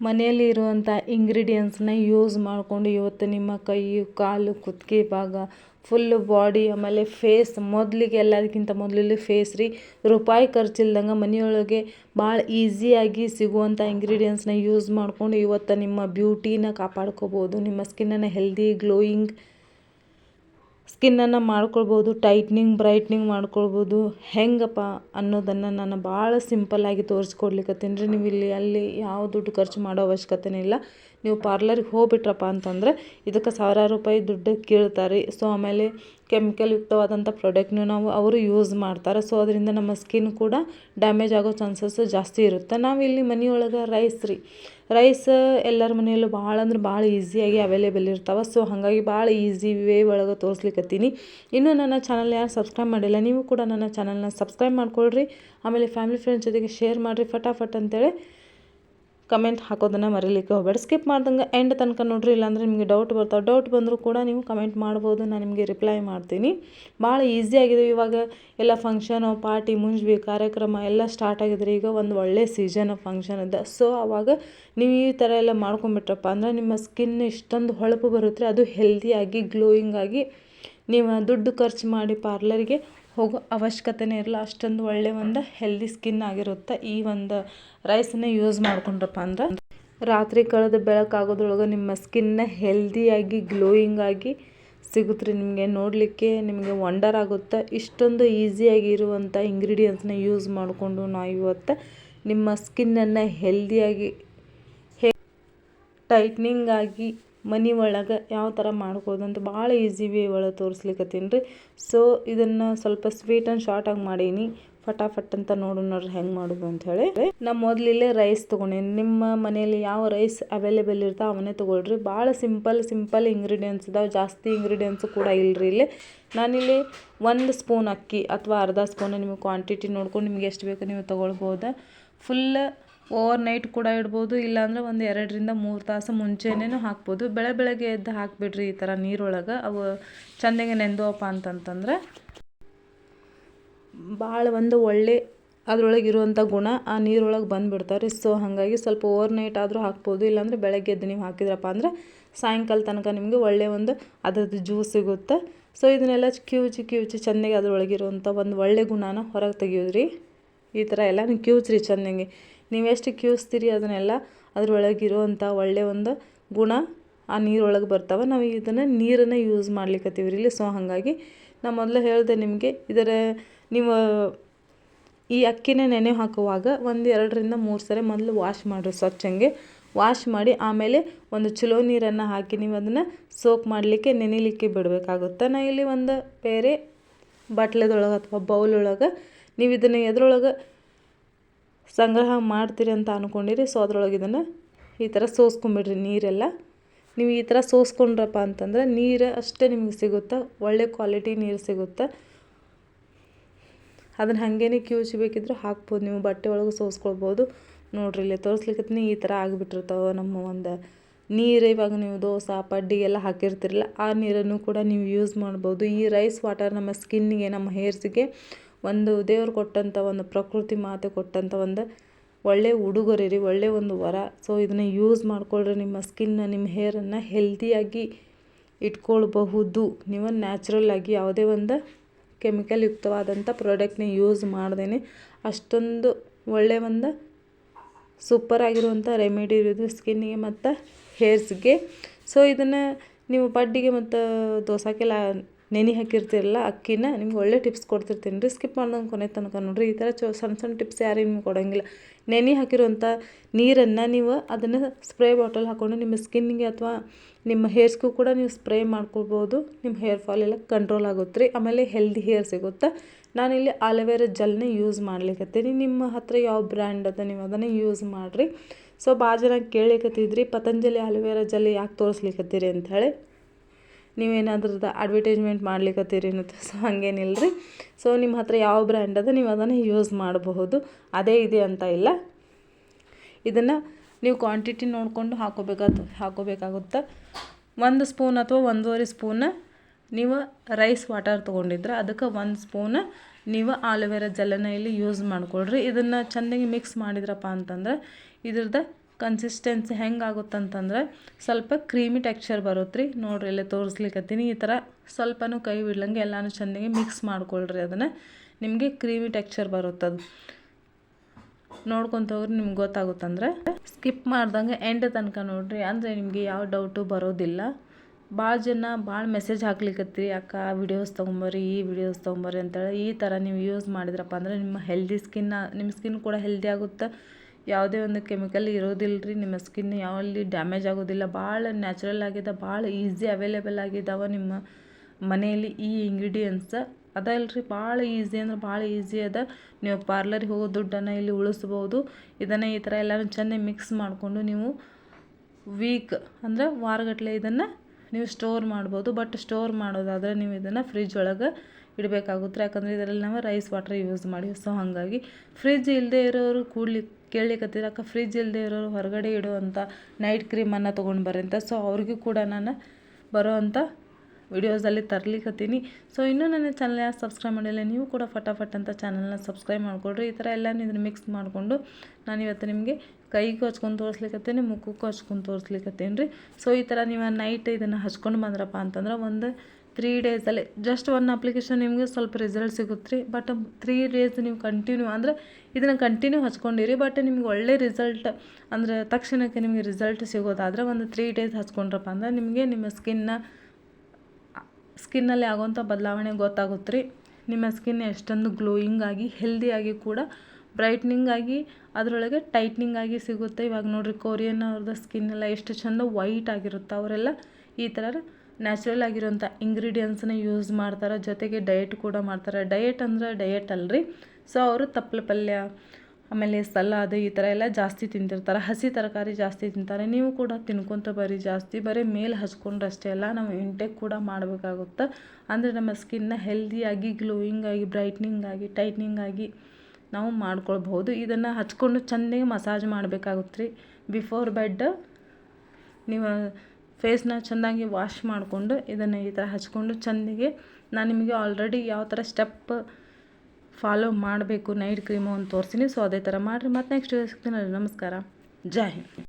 ಮನೆಯಲ್ಲಿ ಇರುವಂಥ ಇಂಗ್ರೀಡಿಯೆಂಟ್ಸ್ನ ಯೂಸ್ ಮಾಡಿಕೊಂಡು ಇವತ್ತು ನಿಮ್ಮ ಕೈ, ಕಾಲು, ಕುತ್ತಿಗೆ ಭಾಗ ಫುಲ್ಲು ಬಾಡಿ ಆಮೇಲೆ ಫೇಸ್ ಮೊದಲಿಗೆ ಎಲ್ಲದಕ್ಕಿಂತ ಮೊದಲು ಫೇಸ್ ರೀ. ರೂಪಾಯಿ ಖರ್ಚಿಲ್ದಂಗೆ ಮನೆಯೊಳಗೆ ಭಾಳ ಈಸಿಯಾಗಿ ಸಿಗುವಂಥ ಇಂಗ್ರೀಡಿಯೆಂಟ್ಸ್ನ ಯೂಸ್ ಮಾಡಿಕೊಂಡು ಇವತ್ತು ನಿಮ್ಮ ಬ್ಯೂಟಿನ ಕಾಪಾಡ್ಕೋಬೋದು, ನಿಮ್ಮ ಸ್ಕಿನ್ನನ್ನು ಹೆಲ್ದಿ ಗ್ಲೋಯಿಂಗ್ ಸ್ಕಿನ್ನನ್ನು ಮಾಡ್ಕೊಳ್ಬೋದು, ಟೈಟ್ನಿಂಗ್, ಬ್ರೈಟ್ನಿಂಗ್ ಮಾಡ್ಕೊಳ್ಬೋದು. ಹೆಂಗಪ್ಪ ಅನ್ನೋದನ್ನು ನಾನು ಭಾಳ ಸಿಂಪಲ್ಲಾಗಿ ತೋರಿಸ್ಕೊಡ್ಲಿಕತ್ತೀನಿ ರೀ. ನೀವು ಇಲ್ಲಿ, ಅಲ್ಲಿ ಯಾವ ದುಡ್ಡು ಖರ್ಚು ಮಾಡೋ ಅವಶ್ಯಕತೆನೇ ಇಲ್ಲ. ನೀವು ಪಾರ್ಲರಿಗೆ ಹೋಗ್ಬಿಟ್ರಪ್ಪ ಅಂತಂದ್ರೆ ಇದಕ್ಕೆ ಸಾವಿರಾರು ರೂಪಾಯಿ ದುಡ್ಡು ಕೇಳ್ತಾರೆ ಸೊ ಆಮೇಲೆ ಕೆಮಿಕಲ್ ಯುಕ್ತವಾದಂಥ ಪ್ರಾಡಕ್ಟ್ನು ನಾವು ಅವರು ಯೂಸ್ ಮಾಡ್ತಾರೆ. ಸೊ ಅದರಿಂದ ನಮ್ಮ ಸ್ಕಿನ್ ಕೂಡ ಡ್ಯಾಮೇಜ್ ಆಗೋ ಚಾನ್ಸಸ್ ಜಾಸ್ತಿ ಇರುತ್ತೆ. ನಾವಿಲ್ಲಿ ಮನೆಯೊಳಗೆ ರೈಸ್ ರೀ. ರೈಸ್ ಎಲ್ಲರ ಮನೆಯಲ್ಲೂ ಭಾಳ ಅಂದ್ರೆ ಭಾಳ ಈಸಿಯಾಗಿ ಅವೈಲೇಬಲ್ ಇರ್ತಾವೆ. ಸೊ ಹಾಗಾಗಿ ಭಾಳ ಈಸಿ ವೇ ಒಳಗೆ ತೋರಿಸ್ಲಿಕ್ಕತ್ತೀನಿ ಇನ್ನೂ ನನ್ನ ಚಾನಲ್ ಯಾರು ಸಬ್ಸ್ಕ್ರೈಬ್ ಮಾಡಿಲ್ಲ, ನೀವು ಕೂಡ ನನ್ನ ಚಾನಲ್ನ ಸಬ್ಸ್ಕ್ರೈಬ್ ಮಾಡ್ಕೊಳ್ರಿ. ಆಮೇಲೆ ಫ್ಯಾಮಿಲಿ ಫ್ರೆಂಡ್ಸ್ ಜೊತೆಗೆ ಶೇರ್ ಮಾಡಿರಿ. ಫಟಾಫಟ್ ಅಂತೇಳಿ. ಕಮೆಂಟ್ ಹಾಕೋದನ್ನು ಮರೀಲಿಕ್ಕೆ ಹೋಗಬೇಡಿ. ಸ್ಕಿಪ್ ಮಾಡ್ದಂಗೆ ಎಂಡ್ ತನಕ ನೋಡ್ರಿ, ಇಲ್ಲಾಂದರೆ ನಿಮಗೆ ಡೌಟ್ ಬರ್ತಾವೆ. ಡೌಟ್ ಬಂದರೂ ಕೂಡ ನೀವು ಕಮೆಂಟ್ ಮಾಡ್ಬೋದು ನಾನು ನಿಮಗೆ ರಿಪ್ಲೈ ಮಾಡ್ತೀನಿ. ಭಾಳ ಈಸಿ ಆಗಿದೆ ಇವಾಗ ಎಲ್ಲ ಫಂಕ್ಷನು ಪಾರ್ಟಿ ಮುಂಜ್ವಿ, ಕಾರ್ಯಕ್ರಮ ಎಲ್ಲ ಸ್ಟಾರ್ಟ್ ಆಗಿದ್ರೆ ಈಗ ಒಂದು ಒಳ್ಳೆ ಸೀಸನ್ ಫಂಕ್ಷನ್ ಇದೆ ಸೊ ಆವಾಗ ನೀವು ಈ ಥರ ಎಲ್ಲ ಮಾಡ್ಕೊಂಬಿಟ್ರಪ್ಪ ಅಂದ್ರೆ ನಿಮ್ಮ ಸ್ಕಿನ್ ಇಷ್ಟೊಂದು ಹೊಳಪು ಬರುತ್ತೆ, ಅದು ಹೆಲ್ದಿಯಾಗಿ ಗ್ಲೋಯಿಂಗ್ ಆಗಿ, ನೀವು ದುಡ್ಡು ಖರ್ಚು ಮಾಡಿ ಪಾರ್ಲರಿಗೆ ಹೋಗೋ ಅವಶ್ಯಕತೆನೇ ಇರಲ್ಲ, ಅಷ್ಟೊಂದು ಒಳ್ಳೆ ಒಂದು ಹೆಲ್ದಿ ಸ್ಕಿನ್ ಆಗಿರುತ್ತೆ. ಈ ಒಂದು ರೈಸನ್ನ ಯೂಸ್ ಮಾಡ್ಕೊಂಡ್ರಪ್ಪ ಅಂದ್ರೆ ರಾತ್ರಿ ಕಳೆದ ಬೆಳಕಾಗೋದ್ರೊಳಗೆ ನಿಮ್ಮ ಸ್ಕಿನ್ನ ಹೆಲ್ದಿಯಾಗಿ ಗ್ಲೋಯಿಂಗ್ ಆಗಿ ಸಿಗುತ್ತೆ ನಿಮಗೆ ನೋಡಲಿಕ್ಕೆ ನಿಮಗೆ ವಂಡರ್ ಆಗುತ್ತೆ. ಇಷ್ಟೊಂದು ಈಸಿಯಾಗಿರುವಂಥ ಇಂಗ್ರೀಡಿಯೆಂಟ್ಸ್ನ ಯೂಸ್ ಮಾಡಿಕೊಂಡು ನಾವು ಇವತ್ತು ನಿಮ್ಮ ಸ್ಕಿನ್ನನ್ನು ಹೆಲ್ದಿಯಾಗಿ ಹೇ ಟೈಟ್ನಿಂಗ್ ಆಗಿ ಮನೆ ಒಳಗೆ ಯಾವ ಥರ ಮಾಡ್ಬೋದು ಅಂತ ಭಾಳ ಈಸಿ ವೇ ಒಳಗೆ ತೋರಿಸ್ಲಿಕ್ಕತ್ತೀನಿ ರೀ. ಸೊ ಇದನ್ನು ಸ್ವಲ್ಪ ಸ್ವೀಟ್ ಆ್ಯಂಡ್ ಶಾರ್ಟಾಗಿ ಮಾಡೀನಿ. ಫಟಾಫಟ್ ಅಂತ ನೋಡು ನೋಡ್ರಿ ಹೆಂಗೆ ಮಾಡೋದು ಅಂತ ಹೇಳಿ. ನಾ ಮೊದಲಿಲ್ಲೇ ರೈಸ್ ತೊಗೊಂಡೀನಿ. ನಿಮ್ಮ ಮನೆಯಲ್ಲಿ ಯಾವ ರೈಸ್ ಅವೈಲೇಬಲ್ ಇರ್ತಾ ಅವನ್ನೇ ತೊಗೊಳ್ರಿ. ಭಾಳ ಸಿಂಪಲ್ ಸಿಂಪಲ್ ಇಂಗ್ರೀಡಿಯೆಂಟ್ಸ್ ಇದಾವೆ. ಜಾಸ್ತಿ ಇಂಗ್ರೀಡಿಯೆಂಟ್ಸು ಕೂಡ ಇಲ್ಲರಿ ಇಲ್ಲಿ. ನಾನಿಲ್ಲಿ ಒಂದು ಸ್ಪೂನ್ ಅಕ್ಕಿ ಅಥವಾ ಅರ್ಧ ಸ್ಪೂನ್ ನಿಮಗೆ ಕ್ವಾಂಟಿಟಿ ನೋಡ್ಕೊಂಡು ನಿಮ್ಗೆ ಎಷ್ಟು ಬೇಕು ನೀವು ತೊಗೊಳ್ಬೋದು. ಫುಲ್ ಓವರ್ ನೈಟ್ ಕೂಡ ಇಡ್ಬೋದು, ಇಲ್ಲಾಂದ್ರೆ ಒಂದು ಎರಡರಿಂದ ಮೂರು ತಾಸು ಮುಂಚೆನೇ ಹಾಕ್ಬೋದು. ಬೆಳೆ ಬೆಳಗ್ಗೆ ಎದ್ದು ಹಾಕಿಬಿಡ್ರಿ ಈ ಥರ ನೀರೊಳಗೆ. ಅವು ಚೆಂದಾಗೆ ನೆಂದವಪ್ಪ ಅಂತಂತಂದ್ರೆ ಭಾಳ ಒಂದು ಒಳ್ಳೆ ಅದ್ರೊಳಗೆ ಇರುವಂಥ ಗುಣ ಆ ನೀರೊಳಗೆ ಬಂದುಬಿಡ್ತಾರೆ ಸೊ ಹಾಗಾಗಿ ಸ್ವಲ್ಪ ಓವರ್ ನೈಟ್ ಆದರೂ ಹಾಕ್ಬೋದು, ಇಲ್ಲಾಂದರೆ ಬೆಳಗ್ಗೆ ಎದ್ದು ನೀವು ಹಾಕಿದ್ರಪ್ಪ ಅಂದ್ರೆ ಸಾಯಂಕಾಲ ತನಕ ನಿಮಗೆ ಒಳ್ಳೆಯ ಒಂದು ಅದರದ್ದು ಜ್ಯೂಸ್ ಸಿಗುತ್ತೆ. ಸೊ ಇದನ್ನೆಲ್ಲ ಕ್ಯೂಚಿ ಕಿವುಚಿ ಚೆಂದಾಗಿ ಅದ್ರೊಳಗಿರುವಂಥ ಒಂದು ಒಳ್ಳೆ ಗುಣನ ಹೊರಗೆ ತೆಗಿಯೋದ್ರಿ. ಈ ಥರ ಎಲ್ಲ ನೀವು ಕಿವುಚ್ರಿ ಚೆಂದಾಗಿ. ನೀವು ಎಷ್ಟು ಕಿವಿಸ್ತೀರಿ ಅದನ್ನೆಲ್ಲ ಅದ್ರೊಳಗಿರುವಂಥ ಒಳ್ಳೆಯ ಒಂದು ಗುಣ ಆ ನೀರೊಳಗೆ ಬರ್ತಾವೆ. ನಾವು ಇದನ್ನು ನೀರನ್ನು ಯೂಸ್ ಮಾಡ್ಲಿಕ್ಕತ್ತೀವಿ ಇಲ್ಲಿ. ಸೊ ಹಾಗಾಗಿ ನಾ ಮೊದಲು ಹೇಳಿದೆ ನಿಮಗೆ, ಇದರ ನೀವು ಈ ಅಕ್ಕಿನ ನೆನೆ ಹಾಕುವಾಗ ಒಂದು ಎರಡರಿಂದ ಮೂರು ಸರಿ ಮೊದಲು ವಾಶ್ ಮಾಡಿರಿ ಸ್ವಚ್ಛಂಗೆ ವಾಶ್ ಮಾಡಿ ಆಮೇಲೆ ಒಂದು ಚಲೋ ನೀರನ್ನು ಹಾಕಿ ನೀವು ಅದನ್ನು ಸೋಕ್ ಮಾಡಲಿಕ್ಕೆ ನೆನಿಲಿಕ್ಕೆ ಬಿಡಬೇಕಾಗುತ್ತೆ. ನಾ ಇಲ್ಲಿ ಒಂದು ಬೇರೆ ಬಟ್ಲದೊಳಗೆ ಅಥವಾ ಬೌಲೊಳಗೆ ನೀವು ಇದನ್ನು ಎದ್ರೊಳಗೆ ಸಂಗ್ರಹ ಮಾಡ್ತೀರಿ ಅಂತ ಅಂದ್ಕೊಂಡಿರಿ ಸೊ, ಅದ್ರೊಳಗೆ ಇದನ್ನು ಈ ಥರ ಸೋಸ್ಕೊಂಬಿಡ್ರಿ ನೀರೆಲ್ಲ. ನೀವು ಈ ಥರ ಸೋಸ್ಕೊಂಡ್ರಪ್ಪ ಅಂತಂದ್ರೆ ನೀರು ಅಷ್ಟೇ ನಿಮಗೆ ಸಿಗುತ್ತೆ? ಒಳ್ಳೆ ಕ್ವಾಲಿಟಿ ನೀರು ಸಿಗುತ್ತೆ? ಅದನ್ನು ಹಾಗೇನೆ ಬೇಕಿದ್ರೆ ಹಾಕ್ಬೋದು. ನೀವು ಬಟ್ಟೆ ಒಳಗೆ ಸೋಸ್ಕೊಳ್ಬೋದು. ನೋಡ್ರಿ, ಇಲ್ಲಿ ತೋರಿಸ್ಲಿಕ್ಕೆ ಈ ಥರ ಆಗಿಬಿಟ್ಟಿರ್ತಾವೆ ನಮ್ಮ ಒಂದು ನೀರು. ಇವಾಗ ನೀವು ದೋಸೆ, ಪಡ್ಡಿ ಎಲ್ಲ ಹಾಕಿರ್ತಿರಲ್ಲ, ಆ ನೀರನ್ನು ಕೂಡ ನೀವು ಯೂಸ್ ಮಾಡ್ಬೋದು. ಈ ರೈಸ್ ವಾಟರ್ ನಮ್ಮ ಸ್ಕಿನ್ನಿಗೆ ನಮ್ಮ ಹೇರ್ಸಿಗೆ ಒಂದು ದೇವ್ರು ಕೊಟ್ಟಂಥ ಒಂದು ಪ್ರಕೃತಿ ಮಾತೆ ಕೊಟ್ಟಂಥ ಒಂದು ಒಳ್ಳೆಯ ಉಡುಗೊರೆ ರೀ ಒಳ್ಳೆಯ ಒಂದು ವರ. ಸೊ ಇದನ್ನು ಯೂಸ್ ಮಾಡಿಕೊಳ್ಳ್ರಿ ನಿಮ್ಮ ಸ್ಕಿನ್ನ ನಿಮ್ಮ ಹೇರನ್ನು ಹೆಲ್ದಿಯಾಗಿ ಇಟ್ಕೊಳ್ಬಹುದು. ನೀವು ನ್ಯಾಚುರಲ್ ಆಗಿ ಯಾವುದೇ ಒಂದು ಕೆಮಿಕಲ್ ಯುಕ್ತವಾದಂಥ ಪ್ರಾಡಕ್ಟ್ನ ಯೂಸ್ ಮಾಡ್ದೇನೆ. ಅಷ್ಟೊಂದು ಒಳ್ಳೆಯ ಒಂದು ಸೂಪರ್ ಆಗಿರುವಂಥ ರೆಮಿಡಿ ಇರೋದು ಸ್ಕಿನ್ನಿಗೆ ಮತ್ತು ಹೇರ್ಸ್ಗೆ ಸೊ ಇದನ್ನು ನೀವು ಬಡ್ಡಿಗೆ ಮತ್ತು ದೋಸೆಗೆಲ್ಲ ನೆನೆ ಹಾಕಿರ್ತೀರಲ್ಲ, ಅಕ್ಕಿನ ನಿಮ್ಗೆ ಒಳ್ಳೆ ಟಿಪ್ಸ್ ಕೊಡ್ತಿರ್ತೀನಿ. ರೀ ಸ್ಕಿಪ್ ಮಾಡ್ದಂಗೆ ಕೊನೆ ತನಕ ನೋಡಿರಿ. ಈ ಥರ ಚೊ ಸಣ್ಣ ಸಣ್ಣ ಟಿಪ್ಸ್ ಯಾರು ನಿಮ್ಗೆ ಕೊಡೋಂಗಿಲ್ಲ. ನೆನೆ ಹಾಕಿರುವಂಥ ನೀರನ್ನು ನೀವು ಅದನ್ನು ಸ್ಪ್ರೇ ಬಾಟಲ್ ಹಾಕ್ಕೊಂಡು ನಿಮ್ಮ ಸ್ಕಿನ್ನಿಗೆ ಅಥವಾ ನಿಮ್ಮ ಹೇರ್ಸ್ಗೂ ಕೂಡ ನೀವು ಸ್ಪ್ರೇ ಮಾಡ್ಕೊಳ್ಬೋದು ನಿಮ್ಮ ಹೇರ್ ಫಾಲ್ ಎಲ್ಲ ಕಂಟ್ರೋಲ್ ಆಗುತ್ತೆ ರೀ. ಆಮೇಲೆ ಹೆಲ್ದಿ ಹೇರ್ ಸಿಗುತ್ತೆ. ನಾನಿಲ್ಲಿ ಆಲೋವೆರಾ ಜೆಲ್ನ ಯೂಸ್ ಮಾಡ್ಲಿಕ್ಕತ್ತೀನಿ ನಿಮ್ಮ ಹತ್ರ ಯಾವ ಬ್ರ್ಯಾಂಡ್ ಅದ ನೀವು ಅದನ್ನು ಯೂಸ್ ಮಾಡಿರಿ. ಸೊ ಭಾಳ ಜನ ಕೇಳಿಕತ್ತಿದ್ರಿ ಪತಂಜಲಿ ಆಲೋವೆರಾ ಜೆಲ್ ಯಾಕೆ ತೋರಿಸ್ಲಿಕ್ಕತ್ತೀರಿ ಅಂಥೇಳಿ ನೀವೇನಾದ್ರದ್ದು ಅಡ್ವರ್ಟೈಸ್ಮೆಂಟ್ ಮಾಡ್ಲಿಕ್ಕತ್ತೀರಿ ಸೊ ಹಂಗೇನಿಲ್ಲ ರೀ ಸೊ ನಿಮ್ಮ ಹತ್ರ ಯಾವ ಬ್ರ್ಯಾಂಡ್ ಅದ ನೀವು ಅದನ್ನು ಯೂಸ್ ಮಾಡಬಹುದು. ಅದೇ ಇದೆ ಅಂತ ಇಲ್ಲ. ಇದನ್ನು ನೀವು ಕ್ವಾಂಟಿಟಿ ನೋಡಿಕೊಂಡು ಹಾಕೋಬೇಕಾದ, ಹಾಕೋಬೇಕಾಗುತ್ತೆ? ಒಂದು ಸ್ಪೂನ್ ಅಥವಾ ಒಂದೂವರೆ ಸ್ಪೂನ ನೀವು ರೈಸ್ ವಾಟರ್ ತೊಗೊಂಡಿದ್ರೆ ಅದಕ್ಕೆ ಒಂದು ಸ್ಪೂನ ನೀವು ಆಲೋವೆರಾ ಜೆಲ್ಲನ್ನು ಇಲ್ಲಿ ಯೂಸ್ ಮಾಡ್ಕೊಳ್ರಿ. ಇದನ್ನು ಚೆಂದಾಗಿ ಮಿಕ್ಸ್ ಮಾಡಿದ್ರಪ್ಪ ಅಂತಂದ್ರೆ ಇದ್ರದ್ದು ಕನ್ಸಿಸ್ಟೆನ್ಸಿ ಹೆಂಗೆ ಆಗುತ್ತಂತಂದ್ರೆ ಸ್ವಲ್ಪ ಕ್ರೀಮಿ ಟೆಕ್ಸ್ಚರ್ ಬರುತ್ತೆ ರೀ ನೋಡಿರಿ, ಇಲ್ಲೇ ತೋರಿಸ್ಲಿಕ್ಕತ್ತೀನಿ ಈ ಥರ ಸ್ವಲ್ಪನೂ ಕೈ ಬಿಡ್ಲಂಗೆ ಎಲ್ಲನೂ ಚೆನ್ನಾಗಿ ಮಿಕ್ಸ್ ಮಾಡ್ಕೊಳ್ರಿ ಅದನ್ನು. ನಿಮಗೆ ಕ್ರೀಮಿ ಟೆಕ್ಸ್ಚರ್ ಬರುತ್ತದು. ಹೋಗ್ರಿ, ನಿಮ್ಗೆ ಗೊತ್ತಾಗುತ್ತಂದ್ರೆ. ಸ್ಕಿಪ್ ಮಾಡ್ದಂಗೆ ಎಂಡ್ ತನಕ ನೋಡಿರಿ. ಅಂದರೆ ನಿಮಗೆ ಯಾವ ಡೌಟು ಬರೋದಿಲ್ಲ. ಭಾಳ ಜನ ಭಾಳ ಮೆಸೇಜ್ ಹಾಕ್ಲಿಕ್ಕತ್ತೀರಿ ಅಕ್ಕ ವಿಡಿಯೋಸ್ ತೊಗೊಂಬರ್ರಿ, ಈ ವಿಡಿಯೋಸ್ ತೊಗೊಂಬರ್ರಿ ಅಂತೇಳಿ. ಈ ಥರ ನೀವು ಯೂಸ್ ಮಾಡಿದ್ರಪ್ಪ ಅಂದರೆ ನಿಮ್ಮ ಹೆಲ್ದಿ ಸ್ಕಿನ್ನ ನಿಮ್ಮ ಸ್ಕಿನ್ ಕೂಡ ಹೆಲ್ದಿ ಆಗುತ್ತೆ? ಯಾವುದೇ ಒಂದು ಕೆಮಿಕಲ್ ಇರೋದಿಲ್ಲ ರೀ ನಿಮ್ಮ ಸ್ಕಿನ್ ಯಾವಲ್ಲಿ ಡ್ಯಾಮೇಜ್ ಆಗೋದಿಲ್ಲ. ಭಾಳ ನ್ಯಾಚುರಲ್ ಆಗಿದೆ, ಭಾಳ ಈಸಿ ಅವೈಲೇಬಲ್ ಆಗಿದ್ದಾವೆ ನಿಮ್ಮ ಮನೆಯಲ್ಲಿ ಈ ಇಂಗ್ರೀಡಿಯೆಂಟ್ಸ್ ಅದಲ್ರಿ, ಭಾಳ ಈಸಿ ಅಂದ್ರೆ ಭಾಳ ಈಸಿ ಅದ. ನೀವು ಪಾರ್ಲರ್ಗೆ ಹೋಗೋ ದುಡ್ಡನ್ನು ಇಲ್ಲಿ ಉಳಿಸ್ಬೋದು. ಇದನ್ನು ಈ ಥರ ಎಲ್ಲನೂ ಚೆನ್ನಾಗಿ ಮಿಕ್ಸ್ ಮಾಡಿಕೊಂಡು ನೀವು ವೀಕ್ ಅಂದರೆ ವಾರಗಟ್ಟಲೆ ಇದನ್ನು ನೀವು ಸ್ಟೋರ್ ಮಾಡ್ಬೋದು. ಬಟ್ ಸ್ಟೋರ್ ಮಾಡೋದಾದರೆ ನೀವು ಇದನ್ನು ಫ್ರಿಜ್ ಒಳಗೆ ಇಡಬೇಕಾಗುತ್ತೆ. ಯಾಕಂದರೆ ಇದರಲ್ಲಿ ನಾವು ರೈಸ್ ವಾಟರ್ ಯೂಸ್ ಮಾಡಿ ಸೊ ಹಾಗಾಗಿ ಫ್ರಿಜ್ ಇಲ್ಲದೆ ಇರೋರು ಕೂಡ್ಲಿ ಅಕ್ಕ ಫ್ರಿಜ್ ಇಲ್ಲದೆ ಇರೋರು ಹೊರಗಡೆ ಇಡುವಂಥ ನೈಟ್ ಕ್ರೀಮನ್ನು ತೊಗೊಂಡು ಬರ್ರಿ ಅಂತ. ಸೊ ಅವ್ರಿಗೂ ಕೂಡ ನಾನು ಬರೋ ಅಂಥ ವಿಡಿಯೋಸಲ್ಲಿ ತರಲಿಕ್ಕತ್ತೀನಿ ಸೊ ಇನ್ನೂ ನನ್ನ ಚಾನಲ್ ಯಾರು ಸಬ್ಸ್ಕ್ರೈಬ್ ಮಾಡಿಲ್ಲ, ನೀವು ಕೂಡ ಫಟಾಫಟ್ ಅಂತ ಚಾನಲ್ನ ಸಬ್ಸ್ಕ್ರೈಬ್ ಮಾಡಿಕೊಡ್ರಿ. ಈ ಥರ ಎಲ್ಲ ಇದನ್ನು ಮಿಕ್ಸ್ ಮಾಡಿಕೊಂಡು ನಾನು ಇವತ್ತು ನಿಮಗೆ ಕೈಗೂ ಹಚ್ಕೊಂಡು ತೋರಿಸ್ಲಿಕ್ಕತ್ತೀನಿ ಮುಖಕ್ಕೂ ಹಚ್ಕೊಂಡು ತೋರಿಸ್ಲಿಕ್ಕತ್ತೀನಿ ರೀ. ಸೊ ಈ ಥರ ನೀವು ನೈಟ್ ಇದನ್ನು ಹಚ್ಕೊಂಡು ಬಂದ್ರಪ್ಪ ಅಂತಂದ್ರೆ, ಒಂದು ತ್ರೀ ಡೇಸಲ್ಲಿ ಜಸ್ಟ್ ಒನ್ ಅಪ್ಲಿಕೇಶನ್ ನಿಮಗೆ ಸ್ವಲ್ಪ ರಿಸಲ್ಟ್ ಸಿಗುತ್ತೆ ರೀ ಬಟ್ ತ್ರೀ ಡೇಸ್ ನೀವು ಕಂಟಿನ್ಯೂ ಅಂದರೆ ಇದನ್ನು ಕಂಟಿನ್ಯೂ ಹಚ್ಕೊಂಡಿರಿ. ಬಟ್ ನಿಮ್ಗೆ ಒಳ್ಳೆ ರಿಸಲ್ಟ್ ಅಂದರೆ ತಕ್ಷಣಕ್ಕೆ ನಿಮಗೆ ರಿಸಲ್ಟ್ ಸಿಗೋದಾದರೆ ಒಂದು ತ್ರೀ ಡೇಸ್ ಹಚ್ಕೊಂಡ್ರಪ್ಪ ಅಂದ್ರೆ ನಿಮಗೆ ನಿಮ್ಮ ಸ್ಕಿನ್ನ ಸ್ಕಿನ್ನಲ್ಲಿ ಆಗೋವಂಥ ಬದಲಾವಣೆ ಗೊತ್ತಾಗುತ್ತೆ ರೀ ನಿಮ್ಮ ಸ್ಕಿನ್ ಎಷ್ಟೊಂದು ಗ್ಲೋಯಿಂಗ್ ಆಗಿ ಹೆಲ್ದಿಯಾಗಿ ಕೂಡ ಬ್ರೈಟ್ನಿಂಗ್ ಆಗಿ, ಅದರೊಳಗೆ ಟೈಟ್ನಿಂಗ್ ಆಗಿ ಸಿಗುತ್ತೆ. ಇವಾಗ ನೋಡಿರಿ ಕೊರಿಯನ್ ಅವ್ರದ್ದು ಸ್ಕಿನ್ ಎಲ್ಲ ಎಷ್ಟು ಚಂದ ವೈಟ್ ಆಗಿರುತ್ತೆ. ಅವರೆಲ್ಲ ಈ ಥರ ನ್ಯಾಚುರಲ್ ಆಗಿರೋಂಥ ಇಂಗ್ರೀಡಿಯೆಂಟ್ಸನ್ನ ಯೂಸ್ ಮಾಡ್ತಾರೆ, ಜೊತೆಗೆ ಡಯಟ್ ಕೂಡ ಮಾಡ್ತಾರೆ. ಡಯಟ್ ಅಂದರೆ ಡಯಟ್ ಅಲ್ರಿ. ಸೊ ಅವರು ತಪ್ಪಲೆ ಪಲ್ಯ, ಆಮೇಲೆ ಸಲಾದ್ ಈ ಥರ ಎಲ್ಲ ಜಾಸ್ತಿ ತಿಂತಿರ್ತಾರೆ. ಹಸಿ ತರಕಾರಿ ಜಾಸ್ತಿ ತಿಂತಾರೆ. ನೀವು ಕೂಡ ತಿನ್ಕೊತ ಬರ್ರಿ ಜಾಸ್ತಿ. ಬರೀ ಮೇಲೆ ಹಚ್ಕೊಂಡ್ರೆ ಅಷ್ಟೇ ಅಲ್ಲ, ನಾವು ಇಂಟೇಕ್ ಕೂಡ ಮಾಡಬೇಕಾಗುತ್ತೆ. ಅಂದರೆ ನಮ್ಮ ಸ್ಕಿನ್ನ ಹೆಲ್ದಿಯಾಗಿ ಗ್ಲೋಯಿಂಗ್ ಆಗಿ ಬ್ರೈಟ್ನಿಂಗ್ ಆಗಿ ಟೈಟ್ನಿಂಗ್ ಆಗಿ ನಾವು ಮಾಡ್ಕೊಳ್ಬಹುದು. ಇದನ್ನು ಹಚ್ಕೊಂಡು ಚೆನ್ನಾಗಿ ಮಸಾಜ್ ಮಾಡಬೇಕಾಗುತ್ತೆ ರೀ ಬಿಫೋರ್ ಬೆಡ್ ನೀವು ಫೇಸ್ನ ಚೆನ್ನಾಗಿ ವಾಶ್ ಮಾಡಿಕೊಂಡು ಇದನ್ನು ಈ ಥರ ಹಚ್ಕೊಂಡು ಚೆಂದಿಗೆ ನಾನು ನಿಮಗೆ ಆಲ್ರೆಡಿ ಯಾವ ಥರ ಸ್ಟೆಪ್ ಫಾಲೋ ಮಾಡಬೇಕು ನೈಟ್ ಕ್ರೀಮು ಅಂತ ತೋರಿಸ್ತೀನಿ. ಸೊ ಅದೇ ಥರ ಮಾಡಿರಿ. ಮತ್ತು ನೆಕ್ಸ್ಟ್ ಸಿಗ್ತೀನಿ. ನಮಸ್ಕಾರ. ಜೈ ಹಿಂದ್.